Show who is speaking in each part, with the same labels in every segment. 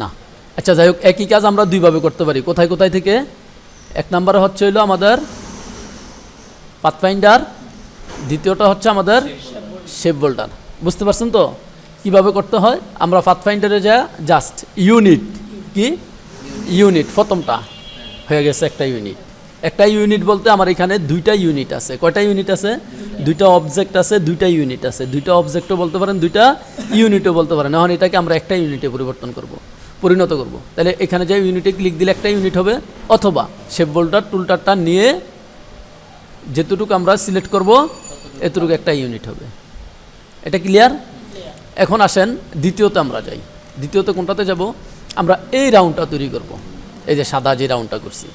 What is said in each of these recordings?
Speaker 1: না। আচ্ছা যাই হোক, একই কাজ আমরা দুইভাবে করতে পারি। কোথায় কোথায় থেকে? এক নম্বরে হচ্ছে হইল আমাদের পাথফাইন্ডার দ্বিতীয়টা হচ্ছে আমাদের শেপ বোল্ডার বুঝতে পারছেন তো? কীভাবে করতে হয়? আমরা পাথফাইন্ডারে যা জাস্ট ইউনিট কি? ইউনিট প্রথমটা হয়ে গেছে একটা ইউনিট একটা ইউনিট বলতে আমার এখানে দুইটা ইউনিট আছে। কয়টা ইউনিট আছে? দুইটা অবজেক্ট আছে, দুইটা ইউনিট আছে। দুইটা অবজেক্টও বলতে পারেন, দুইটা ইউনিটও বলতে পারেন। এখন এটাকে আমরা একটা ইউনিটে পরিবর্তন করব। পরিণত করব। তাহলে এখানে যে ইউনিটে ক্লিক দিলে একটা ইউনিট হবে, অথবা শেপ বোল্ডার টুলটারটা নিয়ে যেতটুকু আমরা সিলেক্ট করব, এতটুকু একটা ইউনিট হবে। এটা ক্লিয়ার এখন আসেন, দ্বিতীয়তে আমরা যাই। দ্বিতীয়তে কোনটাতে যাব? আমরা এই রাউন্ডটা তৈরি করব। এই যে সাদা যে রাউন্ডটা করছি।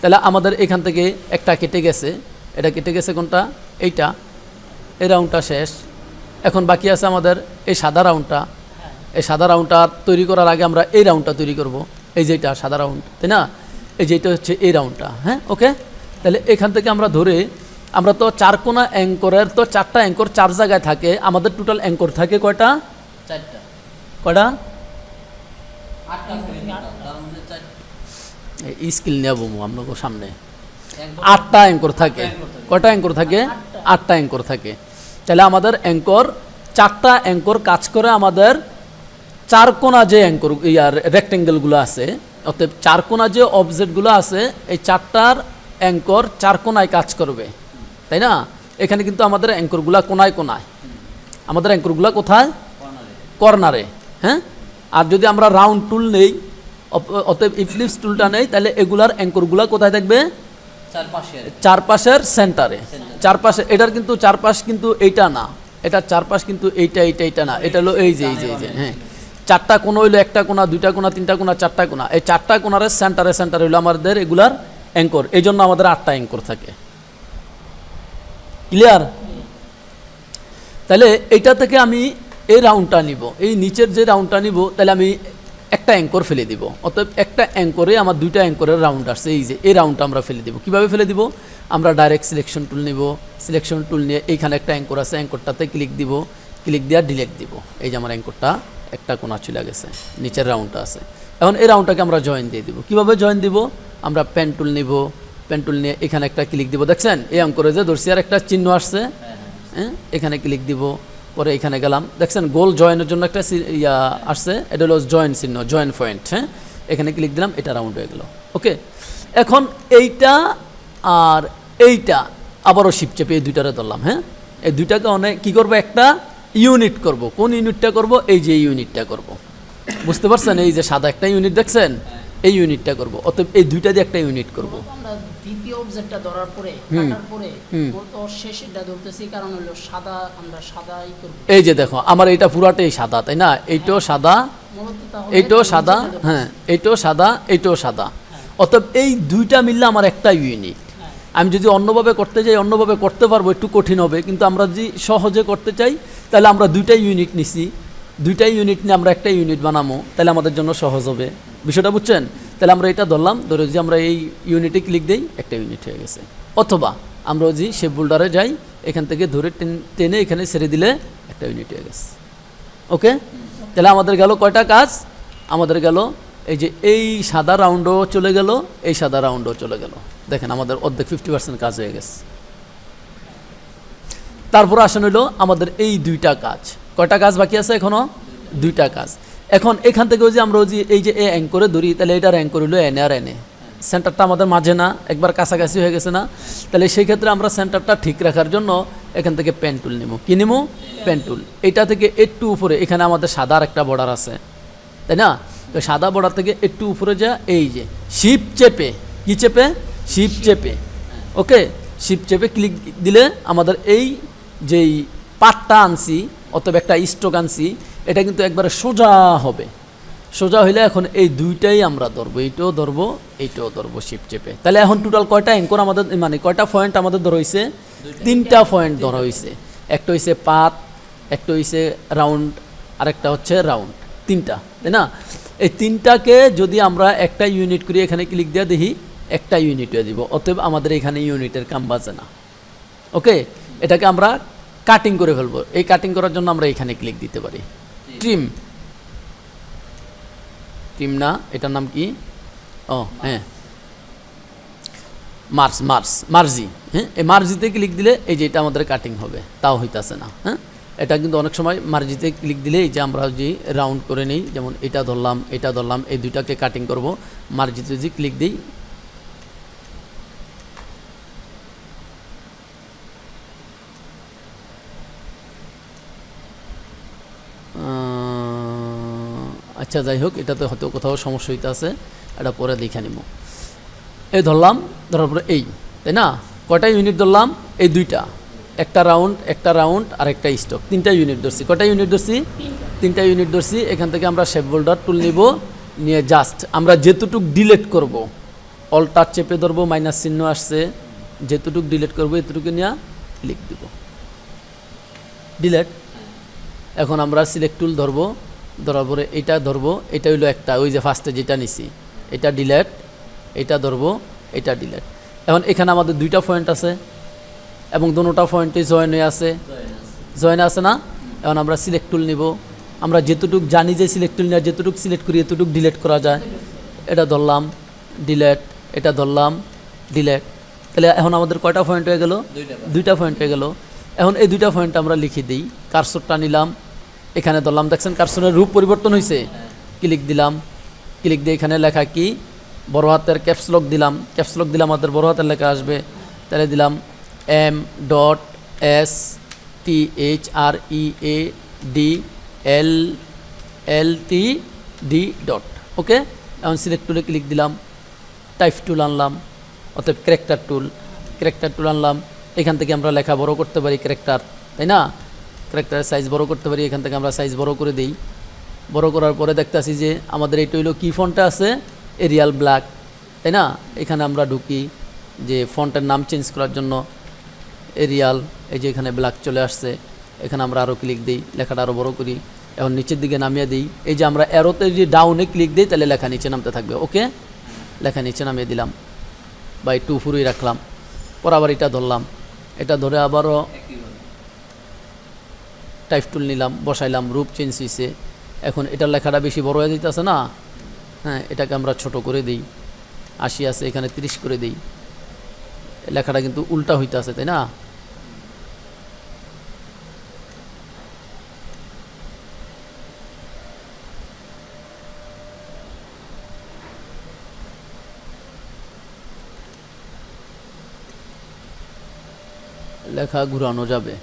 Speaker 1: তাহলে আমাদের এখান থেকে একটা কেটে গেছে। এটা কেটে গেছে কোনটা? এইটা। এই রাউন্ডটা শেষ। এখন বাকি আছে আমাদের এই সাদা রাউন্ডটা এই সাদা রাউন্ডটা তৈরি করার আগে আমরা এই রাউন্ডটা তৈরি করব। এই যেটা সাদা রাউন্ড তাই না? এই যেটা হচ্ছে এই রাউন্ডটা হ্যাঁ? ওকে তাহলে এখান থেকে আমরা ধরে আমরা তো চার কোনা অ্যাঙ্করের তো চারটা অ্যাঙ্কর চার জায়গায় থাকে আমাদের টোটাল অ্যাঙ্কর থাকে কয়টা?
Speaker 2: চারটা।
Speaker 1: কয়টা? স্কিল নেব আপনাকে সামনে। আটটা অ্যাঙ্কর থাকে। কয়টা অ্যাঙ্কর থাকে? আটটা। অ্যাঙ্কর থাকে। তাহলে আমাদের অ্যাঙ্কর চারটা অ্যাঙ্কর কাজ করে আমাদের চার কোনা যে অ্যাঙ্কর ইয়ার রেক্টেঙ্গেলগুলো আছে অর্থাৎ চার কোনা যে অবজেক্টগুলো আছে এই চারটার অ্যাঙ্কর চার কোনায় কাজ করবে। তাই না? এখানে কিন্তু আমাদের অ্যাঙ্করগুলা কোনায় কোনায়। আমাদের অ্যাঙ্করগুলা কোথায়?
Speaker 2: কর্নারে
Speaker 1: হ্যাঁ? আর যদি আমরা রাউন্ড টুল নেই অতএব ইফলিপস টুলটা নেই তাহলে এগুলার অ্যাঙ্করগুলা কোথায় থাকবে?
Speaker 2: চারপাশে
Speaker 1: চারপাশের সেন্টারে চারপাশে এটার কিন্তু চারপাশ কিন্তু এইটা না। এটার চারপাশ কিন্তু এইটা এইটা এইটা না। এটা হলো এই যে এই যে এই যে হ্যাঁ। চারটা কোণ হইল একটা কোণা, দুইটা কোণা, তিনটা কোণা, চারটা কোণা। এই চারটা কোণার সেন্টারে সেন্টারে হইল আমাদের এগুলার অ্যাঙ্কর এই জন্য আমাদের আটটা অ্যাঙ্কর থাকে। ক্লিয়ার তাহলে এইটা থেকে আমি এই রাউন্ডটা নিব। এই নিচের যে রাউন্ডটা নিব, তাহলে আমি একটা অ্যাঙ্কর ফেলে দিব। অতএব একটা অ্যাঙ্করে আমার দুইটা অ্যাঙ্করের রাউন্ড আসছে। এই যে, এই রাউন্ডটা আমরা ফেলে দিব। কীভাবে ফেলে দিব? আমরা ডাইরেক্ট সিলেকশন টুল নিব। সিলেকশন টুল নিয়ে এইখানে একটা অ্যাঙ্কর আছে। অ্যাঙ্করটাতে ক্লিক দিব। ক্লিক দিয়ে ডিলেট দিব। এই যে আমার অ্যাঙ্করটা একটা কোনা চলে গেছে, নিচের রাউন্ডটা আছে। এখন এই রাউন্ডটাকে আমরা জয়েন দিয়ে দিব। কীভাবে জয়েন দিব? আমরা পেন টুল নিব। পেন টুল নিয়ে এখানে একটা ক্লিক দিব। দেখছেন? এই অঙ্করে যে আর একটা চিহ্ন আসছে। হ্যাঁ? এখানে ক্লিক দিব। পরে এখানে গেলাম। দেখছেন? গোল জয়েনের জন্য একটা ইয়া আসছে। এটা হলো জয়েন চিহ্ন জয়েন পয়েন্ট হ্যাঁ? এখানে ক্লিক দিলাম। এটা রাউন্ড হয়ে গেল। ওকে? এখন এইটা আর এইটা আবারও শিপ চেপে এই দুইটারে ধরলাম হ্যাঁ? এই দুইটাকে অনেক কী করব একটা? ইউনিট করব। কোন ইউনিটটা করব? এই যে ইউনিটটা করব। বুঝতে পারছেন? এই যে সাদা একটা ইউনিট দেখছেন? এই ইউনিটটা করব। অতএব এই দুইটা দিয়ে একটা ইউনিট করব।
Speaker 3: আমরা দ্বিতীয় অবজেক্টটা ধরার পরে। কাটার পরে। ওর তো শেষ ধরতেছি কারণ হলো সাদা আমরা সাদাই করব।
Speaker 1: এই যে দেখো আমার এটা পুরাটাই সাদা তাই না? এইটাও সাদা
Speaker 3: মূলত
Speaker 1: এইটাও সাদা হ্যাঁ এইটাও সাদা এইটাও সাদা। অতএব এই দুইটা মিললে আমার একটা ইউনিট। আমি যদি অন্যভাবে করতে যাই, অন্যভাবে করতে পারব, একটু কঠিন হবে। কিন্তু আমরা যদি সহজে করতে চাই, তাহলে আমরা দুইটাই ইউনিট নিছি। দুইটাই ইউনিট নিয়ে আমরা একটা ইউনিট বানাবো, তাহলে আমাদের জন্য সহজ হবে। বিষয়টা বুঝছেন? তাহলে আমরা এটা ধরলাম, ধরে যদি আমরা এই ইউনিটে ক্লিক দিই, একটা ইউনিট হয়ে গেছে। অথবা আমরা যদি শেপ বোল্ডারে যাই, এখান থেকে ধরে টেনে এখানে ছেড়ে দিলে একটা ইউনিট হয়ে গেছে। ওকে? তাহলে আমাদের গেল কয়টা কাজ? আমাদের গেল এই যে এই সাদা রাউন্ডও চলে গেল, এই সাদা রাউন্ডও চলে গেল। দেখেন, আমাদের অর্ধেক ফিফটি পার্সেন্ট কাজ হয়ে গেছে। তারপর আসেন হইল আমাদের এই দুইটা কাজ। কয়টা কাজ বাকি আছে এখনও? দুইটা কাজ। এখন এখান থেকে যে আমরা যে, এই যে এ অ্যাঙ্করে ধরি, তাহলে এটার অ্যাঙ্কর হইল এনে আর এনে সেন্টারটা আমাদের মাঝে না, একবার কাছাকাছি হয়ে গেছে না। তাহলে সেই ক্ষেত্রে আমরা সেন্টারটা ঠিক রাখার জন্য এখান থেকে পেন টুল নিব কী নিব পেন টুল এটা থেকে একটু উপরে, এখানে আমাদের সাদার একটা বর্ডার আছে। তাই না? তো সাদা বর্ডার থেকে একটু উপরে যা, এই যে শিপ চেপে। কি চেপে? শিপ চেপে ওকে শিপ চেপে ক্লিক দিলে আমাদের এই যেই পাটটা আনছি অথবা একটা স্ট্রোক আনছি এটা কিন্তু একবারে সোজা হবে। সোজা হইলে এখন এই দুইটাই আমরা ধরবো। এইটাও ধরবো এইটাও ধরবো শিপ চেপে তাহলে এখন টোটাল কয়টা অ্যাঙ্কর আমাদের মানে কয়টা পয়েন্ট আমাদের ধরা হয়েছে তিনটা পয়েন্ট ধরা হয়েছে একটা হয়েছে পাত একটা হয়েছে রাউন্ড আরেকটা হচ্ছে রাউন্ড তিনটা তাই না? এই তিনটাকে যদি আমরা একটা ইউনিট করি এখানে ক্লিক দিয়ে দেখি। একটা ইউনিট হয়ে দিব অতএব আমাদের এখানে ইউনিটের কাম বাজে না। ওকে এটাকে আমরা কাটিং করে ফেলব। এই কাটিং করার জন্য আমরা এখানে ক্লিক দিতে পারি। ট্রিম টিম না এটার নাম কি? ও হ্যাঁ। মার্স মার্স মার্জি হ্যাঁ? এই মার্জিতে ক্লিক দিলে এই যে এটা আমাদের কাটিং হবে তাও হইতাছে না হ্যাঁ? এটা কিন্তু অনেক সময় মার্জিতে ক্লিক দিলে এই যে আমরা যে রাউন্ড করে নিই যেমন এটা ধরলাম এটা ধরলাম এই দুইটাকে কাটিং করব। মার্জিতে যদি ক্লিক দিই আচ্ছা যাই হোক, এটাতে হয়তো কোথাও সমস্যা হইতে আছে এটা পরে দেখে নিব এই ধরলাম, ধরার পরে এই, তাই না? কটা ইউনিট ধরলাম? এই দুইটা। একটা রাউন্ড একটা রাউন্ড আর একটা স্টক তিনটা ইউনিট ধরছি। কটা ইউনিট ধরছি? তিনটা ইউনিট ধরছি। এখান থেকে আমরা শেপ বোল্ডার টুল নিব। নিয়ে জাস্ট আমরা যেতুটুক ডিলেট করব অলটার চেপে ধরবো মাইনাস চিহ্ন আসছে। যেতুটুক ডিলেট করব, এতটুকু নিয়ে ক্লিক দিব। ডিলেট এখন আমরা সিলেক্ট টুল ধরবো। ধরার পরে এটা ধরবো এটা হইল একটা ওই যে ফার্স্টে যেটা নিছি এটা ডিলেট এটা ধরবো এটা ডিলেট এখন এখানে আমাদের দুইটা পয়েন্ট আছে এবং দুটোটা পয়েন্টে জয়েন হয়ে আছে। জয়েন আছে না? এখন আমরা সিলেক্ট টুল নিব। আমরা যেতটুক জানি যে সিলেক্ট টুল নেওয়া যেতটুক সিলেক্ট করি এতটুক ডিলেট করা যায়। এটা ধরলাম ডিলেট এটা ধরলাম ডিলেট তাহলে এখন আমাদের কয়টা পয়েন্ট হয়ে গেল?
Speaker 2: দুইটা
Speaker 1: দুইটা পয়েন্ট হয়ে গেল। এখন এই দুইটা পয়েন্ট আমরা লিখে দিই। কারসরটা নিলাম এখানে ধরলাম, দেখছেন কারসরের রূপ পরিবর্তন হয়েছে ক্লিক দিলাম। ক্লিক দিয়ে এখানে লেখা কি? বড় হাতের ক্যাপসলক দিলাম। ক্যাপসলক দিলাম আমাদের বড় হাতের লেখা আসবে। তাহলে দিলাম M dot S T H R E A D L L T D dot okay এখন সিলেক্ট টুলে ক্লিক দিলাম। টাইপ টুল আনলাম। অর্থাৎ ক্যারেক্টার টুল ক্যারেক্টার টুল আনলাম। এখান থেকে আমরা লেখা বড় করতে পারি ক্যারেক্টার তাই না? ক্যারেক্টারের সাইজ বড় করতে পারি, এখান থেকে আমরা সাইজ বড় করে দিই। বড় করার পরে দেখতেছি যে আমাদের এইটা হইল কি ফোনটা আছে? এরিয়াল ব্ল্যাক তাই না? এখানে আমরা ঢুকি যে ফোনটার নাম চেঞ্জ করার জন্য এরিয়াল এই যে এখানে ব্ল্যাক চলে আসছে। এখানে আমরা আরও ক্লিক দিই, লেখাটা আরও বড় করি। এখন নিচের দিকে নামিয়ে দিই। এই যে আমরা অ্যারোতে যদি ডাউনে ক্লিক দিই, তাহলে লেখা নিচে নামতে থাকবে, ওকে? লেখা নিচে নামিয়ে দিলাম। বা একটু উপরেই রাখলাম। পর আবার এটা ধরলাম। এটা ধরে আবারও টাইপ টুল নিলাম, বসাইলাম, রূপ চেঞ্জ হয়েছে এখন এটার লেখাটা বেশি বড় হয়ে যেতেছে না? হ্যাঁ এটাকে আমরা ছোট করে দিই। আশি আছে, এখানে তিরিশ করে দিই। লেখাটা কিন্তু উল্টা হইতে আছে তাই না? লেখা ঘুরানো যাবে।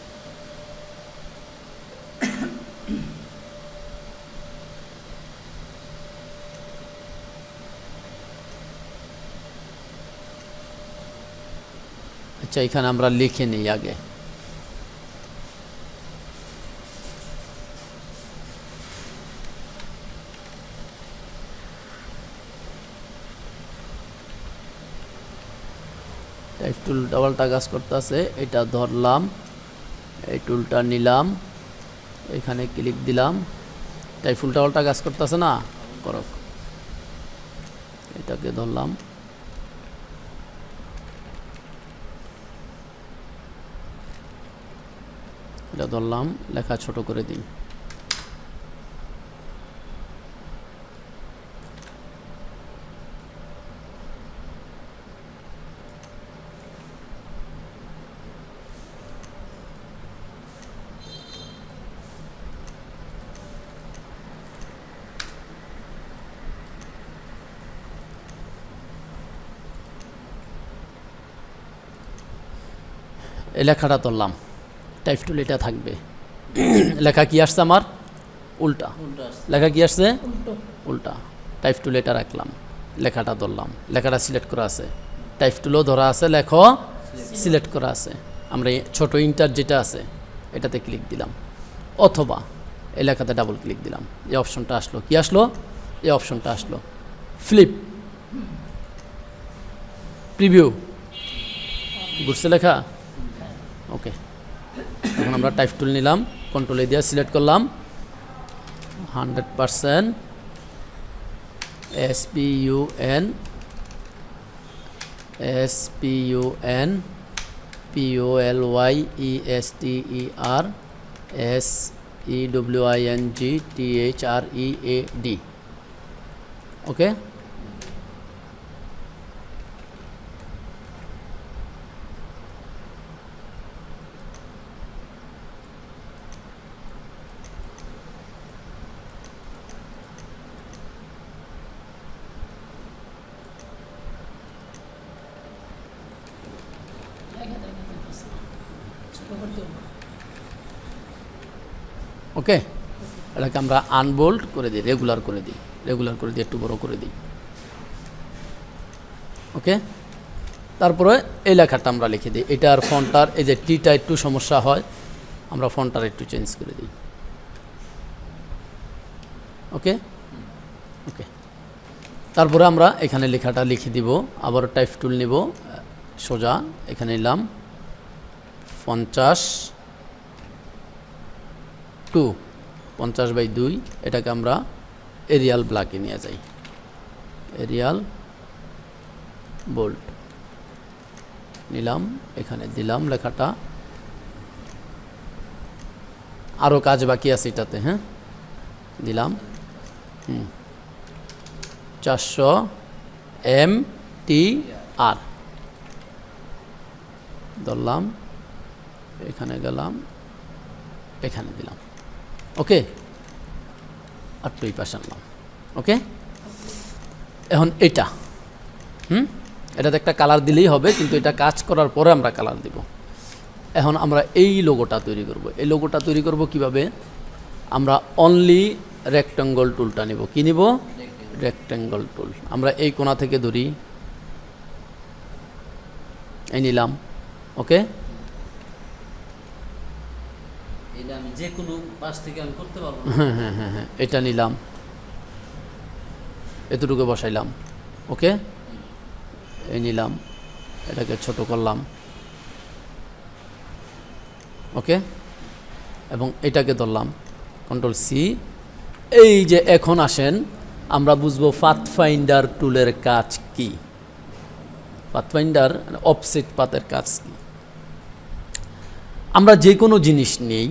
Speaker 1: আচ্ছা এখানে আমরা লিখে নিই আগে। টুল ডাবলটা কাজ করতেছে, এটা ধরলাম, এই টুলটা নিলাম, এখানে ক্লিক দিলাম। টাইপ ফুল ডাবলটা কাজ করতেছে না? করক। এটাকে ধরলাম। এটা ধরলাম লেখা ছোট করে দিই। এই লেখাটা ধরলাম। টাইপ টুল এটা থাকবে। লেখা কি আসছে আমার? উল্টা।
Speaker 2: উল্টো
Speaker 1: লেখা কি আসছে?
Speaker 3: উল্টা।
Speaker 1: টাইপ টুল এটা রাখলাম। লেখাটা ধরলাম। লেখাটা সিলেক্ট করা আছে। টাইপ টুলও ধরা আছে লেখ সিলেক্ট করা আছে। আমরা এই ছোট ইন্টার যেটা আছে এটাতে ক্লিক দিলাম। অথবা এই লেখাতে ডাবল ক্লিক দিলাম। এই অপশনটা আসলো। কি আসলো? এই অপশনটা আসলো। ফ্লিপ। প্রিভিউ। ঘুরছে লেখা? এখন আমরা টাইপ টুল নিলাম কন্ট্রোলে দিয়ে সিলেক্ট করলাম। Hundred percent S P U N S P U N P O L Y E S T E R S E W I N G T H R E A D okay
Speaker 3: দেখা দেখা যাইতেছে না। ছোট করতে হবে।
Speaker 1: ওকে এটাকে আমরা আনবোল্ড করে দিই রেগুলার করে দিই রেগুলার করে দিই একটু বড় করে দিই। ওকে তারপরে এই লেখাটা আমরা লিখে দিই। এটার ফন্টার এই যে টিটা একটু সমস্যা হয়, আমরা ফন্টার একটু চেঞ্জ করে দিই। ওকে ওকে তারপরে আমরা এখানে লেখাটা লিখে দিব, আবার টাইপ টুল নিব, সোজা, এখানে নিলাম, পঞ্চাশ টু পঞ্চাশ বাই দুই, এটাকে আমরা এরিয়াল ব্ল্যাকে নিয়ে যাই। এরিয়াল বোল্ট নিলাম, এখানে দিলাম লেখাটা। আরও কাজ বাকি আছে এটাতে হ্যাঁ? দিলাম। হুম। চারশো এম টি আর। ধরলাম, এখানে গেলাম, এখানে দিলাম। ওকে? আর দুই পাশে আনলাম ওকে? এখন এটা। হুম? এটাতে একটা কালার দিলেই হবে, কিন্তু এটা কাজ করার পরে আমরা কালার দিব। এখন আমরা এই লোগোটা তৈরি করব। এই লোগোটা তৈরি করব কীভাবে? আমরা অনলি রেক্টাঙ্গল টুলটা নিব। কি নিব? রেক্টাঙ্গল টুল আমরা এই কোণা থেকে ধরি। এই নিলাম। ওকে?
Speaker 2: এটা আমি যে কোনো পাশ থেকে আমি করতে পারব
Speaker 1: হ্যাঁ হ্যাঁ হ্যাঁ হ্যাঁ এটা নিলাম। এতটুকু বসাইলাম ওকে? এই নিলাম এটাকে ছোট করলাম ওকে? এবং এটাকে ধরলাম কন্ট্রোল সি এই যে এখন আসেন আমরা বুঝব ফাইন্ডার টুলের কাজ কি। পাথ ফাইন্ডার অফসেট পাতের কাজ কি। আমরা যে কোনো জিনিস নেই,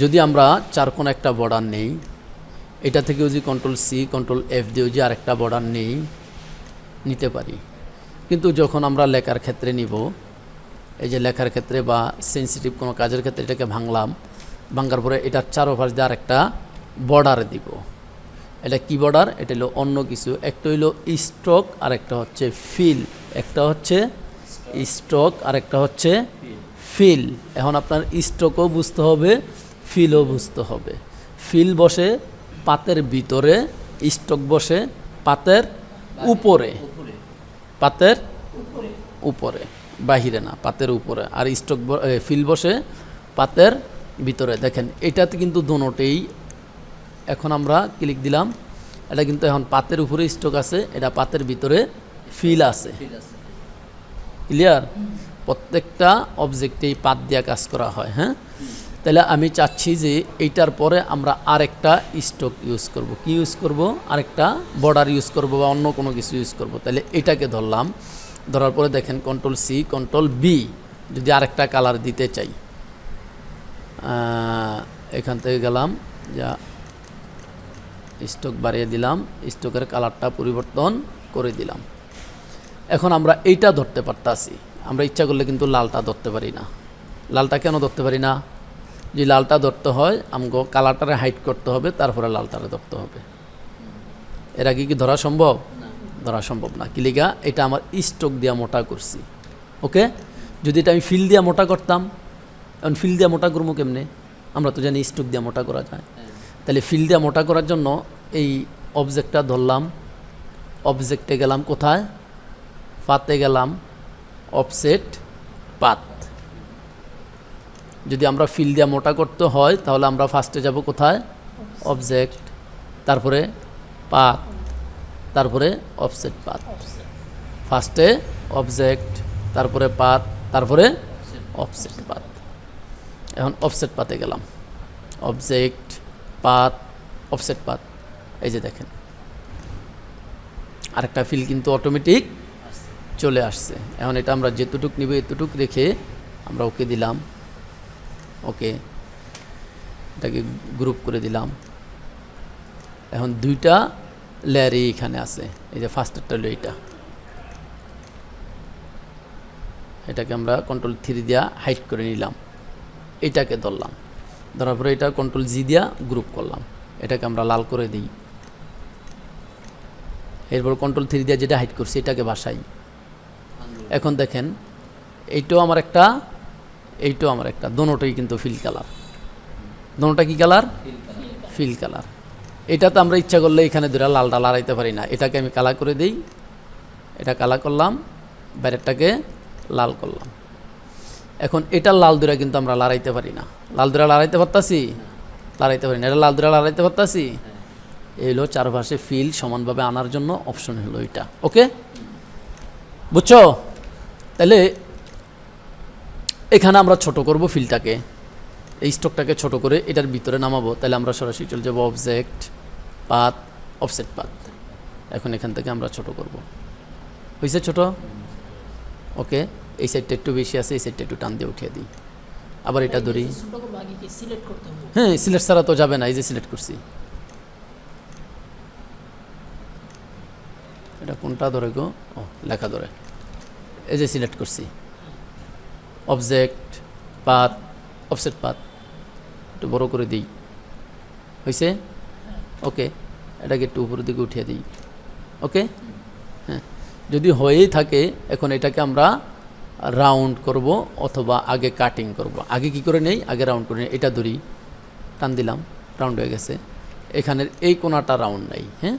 Speaker 1: যদি আমরা চার কোনো একটা বর্ডার নেই, এটা থেকেও যদি কন্ট্রোল সি কন্ট্রোল এফ দিয়েও যে আরেকটা বর্ডার নেই, নিতে পারি। কিন্তু যখন আমরা লেখার ক্ষেত্রে নিব, এই যে লেখার ক্ষেত্রে বা সেন্সিটিভ কোনো কাজের ক্ষেত্রে এটাকে ভাঙলাম, ভাঙার পরে এটার চারোপাশ দিয়ে আরেকটা বর্ডার দিব। এটা কি বর্ডার? এটা হলো অন্য কিছু। একটা হইল স্ট্রোক আর একটা হচ্ছে ফিল একটা হচ্ছে স্ট্রোক আর একটা হচ্ছে ফিল। এখন আপনার স্ট্রোকও বুঝতে হবে ফিলও বুঝতে হবে। ফিল বসে পাতের ভিতরে স্ট্রোক বসে পাতের উপরে।
Speaker 2: উপরে
Speaker 1: পাতের উপরে বাহিরে না পাতের উপরে। আর স্টক ফিল বসে পাতের ভিতরে। দেখেন এটাতে কিন্তু দোনোটেই এখন আমরা ক্লিক দিলাম এটা কিন্তু এখন পাতের উপরে স্টক আছে এটা পাতের ভিতরে ফিল আছে। ক্লিয়ার প্রত্যেকটা অবজেক্টেই পাত দিয়া কাজ করা হয় হ্যাঁ? তাহলে আমি চাচ্ছি যে এইটার পরে আমরা আরেকটা স্টক ইউজ করব। কি ইউজ করব? আরেকটা বর্ডার ইউজ করব বা অন্য কোনো কিছু ইউজ করব। তাহলে এটাকে ধরলাম। ধরার পরে দেখেন কন্ট্রোল সি কন্ট্রোল বি যদি আরেকটা কালার দিতে চাই। এখান থেকে গেলাম, যা স্টক বাড়িয়ে দিলাম স্টকের কালারটা পরিবর্তন করে দিলাম। এখন আমরা এইটা ধরতে পারতাছি। আমরা ইচ্ছা করলে কিন্তু লালটা ধরতে পারি না। লালটা কেন ধরতে পারি না? যে লালটা ধরতে হয় আমগো কালারটারে হাইট করতে হবে তারপরে লালটারে ধরতে হবে। এর আগে কি ধরা সম্ভব? ধরা সম্ভব না। কিলিগা এটা আমার স্টক দিয়া মোটা করছি। ওকে? যদি এটা আমি ফিল দিয়া মোটা করতাম এখন ফিল দিয়া মোটা করব কেমনে? আমরা তো জানি স্টক দিয়া মোটা করা যায়।
Speaker 2: হ্যাঁ।
Speaker 1: তাহলে ফিল দিয়া মোটা করার জন্য এই অবজেক্টটা ধরলাম। অবজেক্টে গেলাম কোথায়? পাতে গেলাম। অফসেট পাত। যদি আমরা ফিল দিয়া মোটা করতে হয় তাহলে আমরা ফার্স্টে যাব কোথায়? অবজেক্ট তারপরে পাত তারপরে অফসেট পাত। ফার্স্টে অবজেক্ট তারপরে পাত তারপরে অফসেট পাত। এখন অফসেট পাতে গেলাম। অবজেক্ট পাত অফসেট পাত। এই যে দেখেন। আরেকটা ফিল কিন্তু অটোমেটিক চলে আসছে। এখন এটা আমরা যেতটুক নিব, এতটুক রেখে আমরা ওকে দিলাম। ওকে এটাকে গ্রুপ করে দিলাম। এখন দুইটা লেয়ার এখানে আছে। এই যে ফার্স্টেরটা হলো এইটা এটাকে আমরা কন্ট্রোল থ্রি দিয়া হাইট করে নিলাম। এটাকে ধরলাম। ধরার পরে এটা কন্ট্রোল জি দিয়া গ্রুপ করলাম। এটাকে আমরা লাল করে দিই। এরপর কন্ট্রোল থ্রি দিয়া যেটা হাইট করছি, এটাকে বাসাই। এখন দেখেন এইটাও আমার একটা এইটাও আমার একটা, দোনোটাই কিন্তু ফিল কালার দোনোটা কি কালার ফিল কালার এটা তো আমরা ইচ্ছা করলে এখানে দুটা লালটা লাড়াইতে পারি না। এটাকে আমি কালার করে দিই। এটা কালার করলাম বাইরেরটাকে লাল করলাম। এখন এটা লাল দুরা কিন্তু আমরা লড়াইতে পারি না। লাল দুরা লড়াইতে পারতাছি? লড়াইতে পারি না। এটা লাল দুরা লড়াইতে পারতাছি? এই হলো চারপাশে ফিল সমানভাবে আনার জন্য অপশন হলো এটা। ওকে বুঝছ? তাহলে এখানে আমরা ছোট করব ফিলটাকে এই স্টকটাকে ছোট করে এটার ভিতরে নামাবো। তাহলে আমরা সরাসরি চলে যাব অবজেক্ট পাত অফসেট পাত এখন এখান থেকে আমরা ছোট করব। হয়েছে ছোট? ওকে এই সাইডটা একটু বেশি আছে এই সাইডটা একটু টান দিয়ে উঠিয়ে দিই। আবার এটা ধরি। হ্যাঁ সিলেক্ট ছাড়া তো যাবে না এই যে সিলেক্ট করছি। এটা কোনটা ধরে গো? ও লেখা ধরে। এই যে সিলেক্ট করছি। অবজেক্ট পাত অফসেট পাত একটু বড় করে দিই। হয়েছে ওকে এটাকে একটু উপরের দিকে উঠিয়ে দিই। ওকে হ্যাঁ যদি হয়েই থাকে, এখন এটাকে আমরা রাউন্ড করব অথবা আগে কাটিং করব। আগে কি করে নেই? আগে রাউন্ড করে নেই। এটা ধরি। টান দিলাম রাউন্ড হয়ে গেছে। এখানের এই কোনাটা রাউন্ড নাই হ্যাঁ?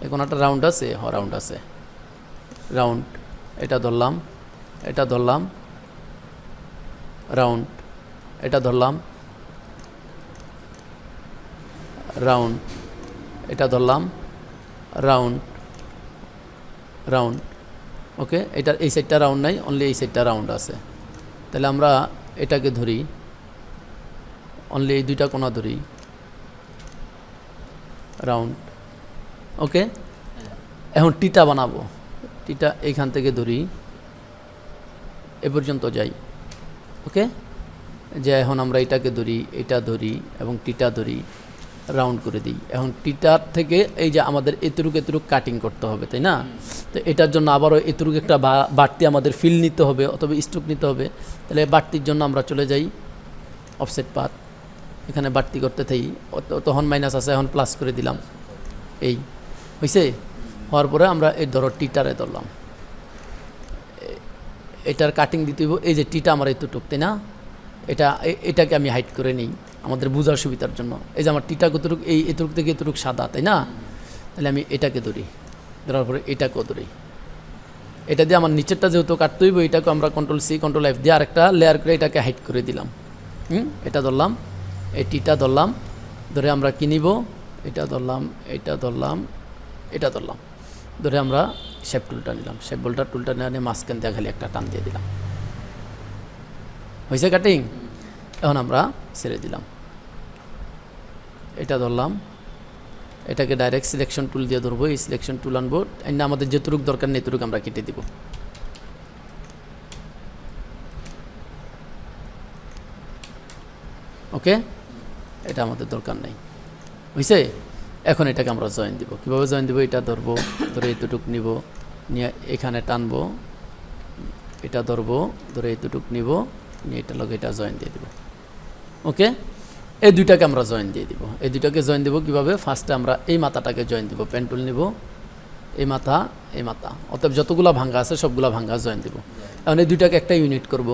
Speaker 1: এই কোনাটা রাউন্ড আছে, হ রাউন্ড আছে। রাউন্ড এটা ধরলাম এটা ধরলাম রাউন্ড এটা ধরলাম রাউন্ড এটা ধরলাম রাউন্ড রাউন্ড ওকে এটা এই সাইডটা রাউন্ড নাই অনলি এই সাইডটা রাউন্ড আছে। তাহলে আমরা এটাকে ধরি অনলি এই দুইটা কোনা ধরি রাউন্ড ওকে এখন টিটা বানাবো। টিটা এইখান থেকে ধরি। এ পর্যন্ত যাই। ওকে? যে এখন আমরা এটাকে ধরি, এটা ধরি এবং টিটা ধরি, রাউন্ড করে দিই। এখন টিটার থেকে এই যে আমাদের এতটুক এতটুক কাটিং করতে হবে, তাই না? তো এটার জন্য আবারও এতটুক একটা বাড়তি আমাদের ফিল নিতে হবে অথবা স্ট্রোক নিতে হবে। তাহলে বাড়তির জন্য আমরা চলে যাই অফসেট পাত এখানে বাড়তি করতে থাকি তখন মাইনাস আছে, এখন প্লাস করে দিলাম। এই হয়েছে হওয়ার পরে আমরা এই ধরো টিটারে ধরলাম। এটার কাটিং দিতে এই যে টিটা আমার এতটুক তাই না? এটা এটাকে আমি হাইট করে নিই আমাদের বোঝার সুবিধার জন্য। এই যে আমার টিটা কতটুক, এই এতটুক থেকে এতটুক সাদা, তাই না? তাহলে আমি এটাকে ধরি। ধরার পরে এটাকেও ধরি। এটা দিয়ে আমার নিচেরটা যেহেতু কাটতে হইব, এটাকে আমরা কন্ট্রোল সি কন্ট্রোল এফ দিয়ে আরেকটা লেয়ার করে এটাকে হাইট করে দিলাম। হুম? এটা ধরলাম, এই টিটা ধরলাম। ধরে আমরা কিনিব এটা ধরলাম এটা ধরলাম এটা ধরলাম। ধরে আমরা শেপ টুলটা নিলাম। শেপ বোল্টার টুলটা নিয়ে মাঝখান দিয়ে খালি একটা টান দিয়ে দিলাম। হয়েছে কাটিং এখন আমরা ছেড়ে দিলাম। এটা ধরলাম। এটাকে ডাইরেক্ট সিলেকশন টুল দিয়ে ধরবো। এই সিলেকশন টুল আনব। এনে আমাদের যেটুক দরকার নেই এতটুকু আমরা কেটে দিব। ওকে এটা আমাদের দরকার নেই। বুঝছে এখন এটাকে আমরা জয়েন দিব। কীভাবে জয়েন দিব? এটা ধরবো, ধরে এতটুক নিব, নিয়ে এখানে টানবো, এটা ধরবো, ধরে এতটুক নিব, নিয়ে এটা লগে এটা জয়েন দিয়ে দিব। ওকে? এই দুইটাকে আমরা জয়েন দিয়ে দিব। এই দুইটাকে জয়েন দিব কীভাবে? ফার্স্টে আমরা এই মাথাটাকে জয়েন দিব পেন্টুল নিব। এই মাথা এই মাথা। অতএব যতগুলো ভাঙ্গা আছে, সবগুলো ভাঙ্গা জয়েন দিব। এখন এই দুইটাকে একটা ইউনিট করব।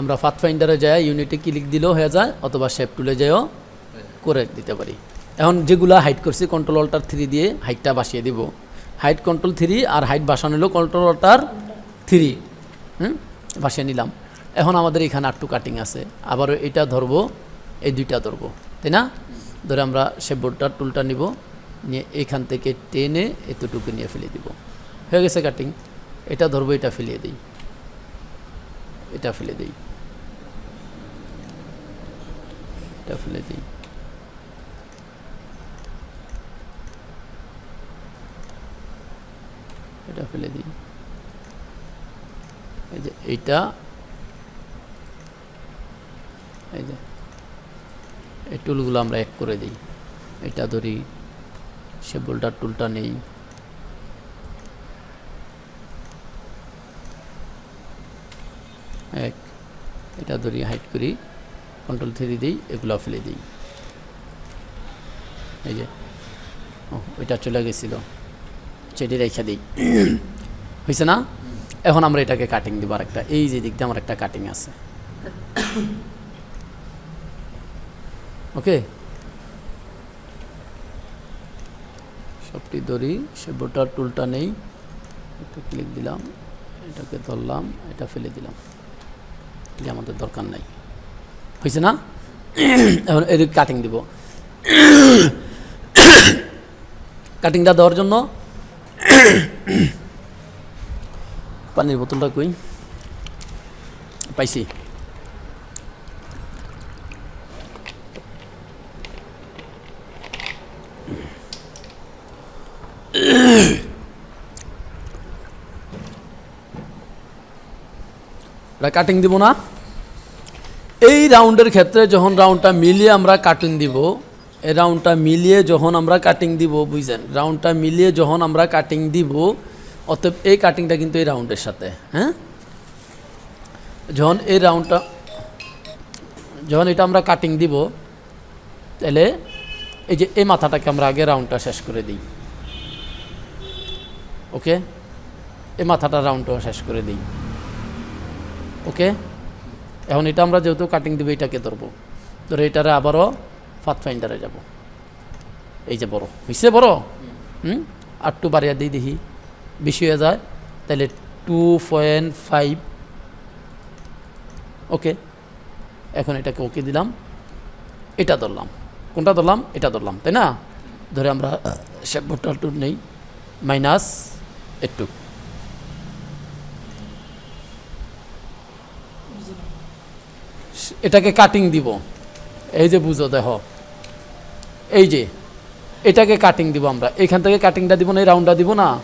Speaker 1: আমরা ফাইন্ডারে যাই ইউনিটে ক্লিক দিলেও হয়ে যায়, অথবা শেপ টুলে যাইও করে দিতে পারি। এখন যেগুলো হাইট করছি কন্ট্রোল অল্টার থ্রি দিয়ে হাইটটা বাসিয়ে দিব। হাইট কন্ট্রোল থ্রি আর হাইট বাসানো হলো কন্ট্রোল অল্টার থ্রি হুম? বাসিয়ে নিলাম। এখন আমাদের এখানে আটটু কাটিং আছে। আবারও এটা ধরবো, এই দুইটা ধরবো, তাই না? ধরে আমরা শেপ বোর্ডটার টুলটা নিব, নিয়ে এখান থেকে টেনে এতটুকু নিয়ে ফেলে দিব। হয়ে গেছে কাটিং এটা ধরবো, এটা ফেলিয়ে দিই। এটা ফেলে দিই। এটা ফেলে দিই। এটা ফেলে দিই। এই যে এইটা। এই যে। এই টুলগুলো আমরা এক করে দিই। এটা ধরি, সে বোল্ডার টুলটা নেই। এক। এটা ধরি হাইট করি। কন্ট্রোল থ্রি দিই, এগুলো ফেলে দিই। এই যে। ও ওইটা চলে গেছিল। চেডি রেখে দিই। হয়েছে না? এখন আমরা এটাকে কাটিং দিব আরেকটা। এই যে দিক দিয়ে আমার একটা কাটিং আছে। ওকে? সবটি ধরি। সে বোটার টুলটা নেই। একটা ক্লিক দিলাম। এটাকে ধরলাম। এটা ফেলে দিলাম। যে আমাদের দরকার নাই। হয়েছে না? এখন এদিকে কাটিং দিব। কাটিংটা দেওয়ার জন্য পানির বোতলটা কই? পাইছি। এটা কাটিং দিব না? এই রাউন্ডের ক্ষেত্রে যখন রাউন্ডটা মিলিয়ে আমরা কাটিং দিব রাউন্ডটা মিলিয়ে যখন আমরা কাটিং দিব, বুঝছেন? রাউন্ডটা মিলিয়ে যখন আমরা কাটিং দিব, অতএব এই কাটিংটা কিন্তু এই রাউন্ডের সাথে হ্যাঁ? যখন এই রাউন্ডটা যখন এটা আমরা কাটিং দিব, তাহলে এই যে এই মাথাটাকে আমরা আগে রাউন্ডটা শেষ করে দিই। ওকে? এই মাথাটা রাউন্ডটা শেষ করে দিই। ওকে? এখন এটা আমরা যেহেতু কাটিং দিব, এটাকে ধরবো। ধরে এটারে আবারও ফাত ফাইন্ডারে যাব। এই যে বড়। হয়েছে বড়? হুম? আর টু বাড়িয়া দিই দেখি। বেশি হয়ে যায়, তাহলে টু পয়েন্ট ফাইভ ওকে। এখন এটাকে ওকে দিলাম। এটা ধরলাম। কোনটা ধরলাম? এটা ধরলাম, তাই না? ধরে আমরা শেপ ভোটার টুর নেই। মাইনাস একটু। এটাকে কাটিং দিব। এই যে বুঝো দেহ এই যে এটাকে কাটিং দিব আমরা। এখান থেকে কাটিংটা দিব না এই রাউন্ডটা দিব না।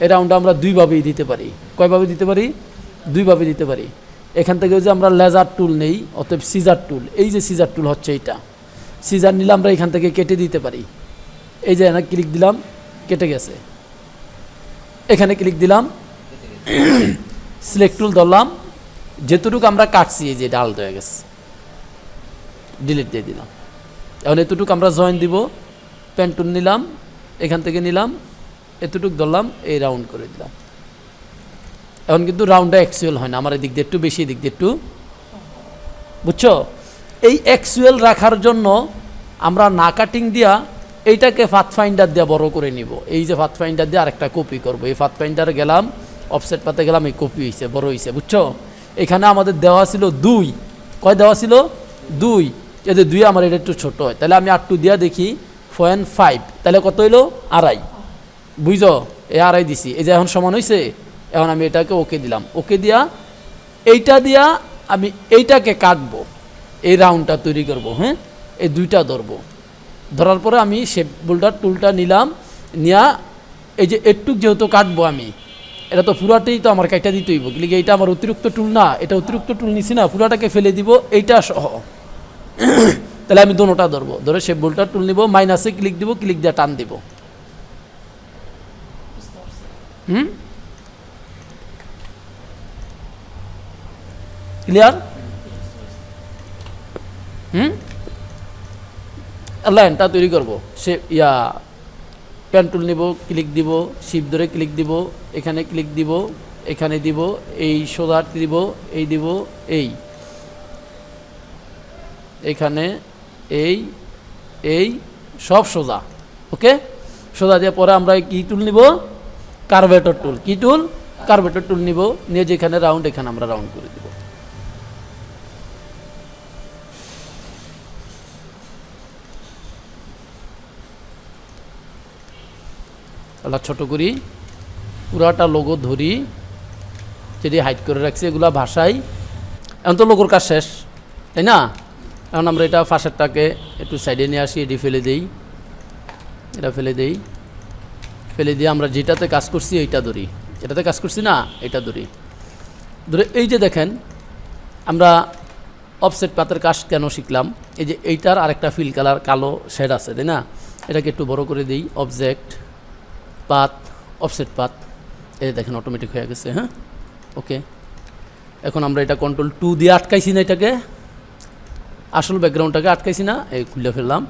Speaker 1: এই রাউন্ডটা আমরা দুইভাবেই দিতে পারি। কয়ভাবে দিতে পারি? দুইভাবে দিতে পারি। এখান থেকে যে আমরা লেজার টুল নেই অতএব সিজার টুল এই যে সিজার টুল হচ্ছে এইটা। সিজার নিলে আমরা এখান থেকে কেটে দিতে পারি। এই যে এখানে ক্লিক দিলাম কেটে গেছে। এখানে ক্লিক দিলাম। সিলেক্ট টুল ধরলাম। যেতটুকু আমরা কাটছি এই যে ডাল হয়ে গেছে। ডিলিট দিয়ে দিলাম। এখন এতটুকু আমরা জয়েন দিব পেন টুল নিলাম, এখান থেকে নিলাম, এতটুকু ধরলাম, এই রাউন্ড করে দিলাম। এখন কিন্তু রাউন্ডটা অ্যাকচুয়াল হয় না, আমার এদিক দিয়ে একটু বেশি, এদিক দিয়ে একটু। বুঝছ? এই অ্যাকচুয়াল রাখার জন্য আমরা না কাটিং দিয়া এইটাকে ফাইন্ডার দিয়ে বড় করে নিব। এই যে ফাইন্ডার দিয়ে আরেকটা কপি করব। এই ফাইন্ডারে গেলাম অফসেট পাতে গেলাম, এই কপি হয়েছে বড় হয়েছে বুঝছ? এখানে আমাদের দেওয়া ছিল দুই। কয় দেওয়া ছিল? দুই। এই যে দুই আমার এটা একটু ছোট হয়, তাহলে আমি আটটু দিয়া দেখি পয়েন্ট ফাইভ তাহলে কত হইল? আড়াই। বুঝছ? এই আড়াই দিছি। এই যে এখন সমান হয়েছে এখন আমি এটাকে ওকে দিলাম। ওকে দিয়া এইটা দিয়া আমি এইটাকে কাটবো, এই রাউন্ডটা তৈরি করব হ্যাঁ? এই দুইটা ধরবো। ধরার পরে আমি শেপ বোল্ডার টুলটা নিলাম, নিয়া এই যে একটু যেহেতু কাটবো আমি, এটা তো পুরাটাই তো আমার কাইটা দিতে হইব। কিন্তু এইটা আমার অতিরিক্ত টুল না, এটা অতিরিক্ত টুল নিছি না, পুরাটাকে ফেলে দিব, এইটা সহ। তাহলে আমি দোনোটা ধরবো। ধরে শেপ বোল্ডার টুল নিব মাইনাসে ক্লিক দিব ক্লিক দিয়ে টান দিব। হুম? ক্লিয়ার হুম? লাইনটা তৈরি করব। সে, ইয়া পেন টুল নিব ক্লিক দিব শিপ ধরে ক্লিক দিব, এখানে ক্লিক দিব, এখানে দিব, এই সোজা দিব, এই দিব, এই। এখানে এই এই, সব সোজা, ওকে? সোজা দিয়ে পরে আমরা কি টুল নিব? কার্বেটর টুল কি টুল কার্বেটর টুল নিব। নিয়ে যেখানে রাউন্ড এখানে আমরা রাউন্ড করে দিব। তাহলে ছোটো করি। পুরাটা লোগো ধরি। যদি হাইট করে রাখছি, এগুলা ভাষাই এখন তো লোগোর কাজ শেষ, তাই না? এখন আমরা এটা ফাঁসেরটাকে একটু সাইডে নিয়ে আসি, এটি ফেলে দেই। এটা ফেলে দেই। ফেলে দিয়ে আমরা যেটাতে কাজ করছি এইটা ধরি। এটাতে কাজ করছি না এটা ধরি। ধরে এই যে দেখেন, আমরা অফসেট পাতের কাজ কেন শিখলাম? এই যে এইটার আরেকটা ফিল কালার কালো শেড আছে, তাই না? এটাকে একটু বড় করে দিই অবজেক্ট পাত অফসেট পাত। এই দেখেন অটোমেটিক হয়ে গেছে হ্যাঁ? ওকে এখন আমরা এটা কন্ট্রোল টু দিয়ে আটকাইছি না এটাকে। আসল ব্যাকগ্রাউন্ডটাকে আটকাইছি না, এই খুলে ফেললাম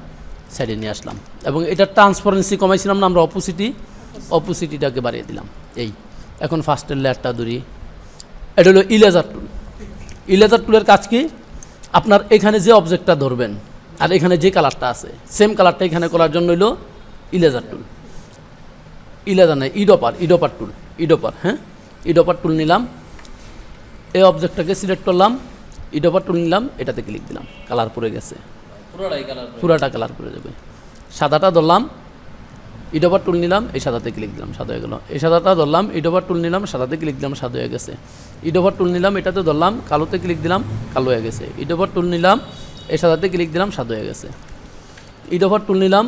Speaker 1: সাইডে নিয়ে আসলাম। এবং এটা ট্রান্সপারেন্সি কমাইছিলাম না, আমরা অপোসিটি অপোসিটিটাকে বাড়িয়ে দিলাম। এই, এখন ফার্স্টের লেয়ারটা ধরি। এটা হলো ইলেজার টুল ইলেজার টুলের কাজ কি? আপনার এখানে যে অবজেক্টটা ধরবেন, আর এখানে যে কালারটা আছে সেম কালারটা এখানে করার জন্য হইল ইলেজার টুল ইলেজার নয় ইডোপার ইডোপার টুল ইডোপার হ্যাঁ? ইডোপার টুল নিলাম। এই অবজেক্টটাকে সিলেক্ট করলাম। ইডোপার টুল নিলাম এটাতে ক্লিক দিলাম কালার পরে গেছে। পুরাটা কালার করে যাবে। সাদাটা ধরলাম ইডোবার টুল নিলাম এই সাদাতে ক্লিক দিলাম সাদা হয়ে গেল। এই সাদাটা ধরলাম ইডোবার টুল নিলাম সাদাতে ক্লিক দিলাম সাদা হয়ে গেছে। ইডোবার টুল নিলাম এটাতে ধরলাম কালোতে ক্লিক দিলাম কালো হয়ে গেছে। ইডোবার টুল নিলাম এই সাদাতে ক্লিক দিলাম সাদা হয়ে গেছে। ইডোভার টুল নিলাম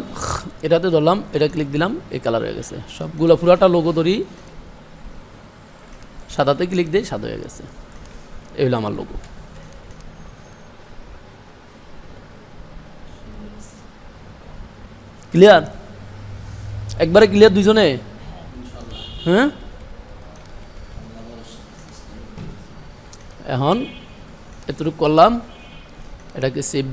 Speaker 1: এটাতে ধরলাম এটা ক্লিক দিলাম এই কালার হয়ে গেছে। সবগুলো পুরাটা লোগো ধরি সাদাতে ক্লিক দিয়ে সাদা হয়ে গেছে। এই হলো আমার লোগো ক্লিয়ার একবারে ক্লিয়ার দুইজনে? হ্যাঁ? এখন এতটুকু করলাম। এটাকে সেভ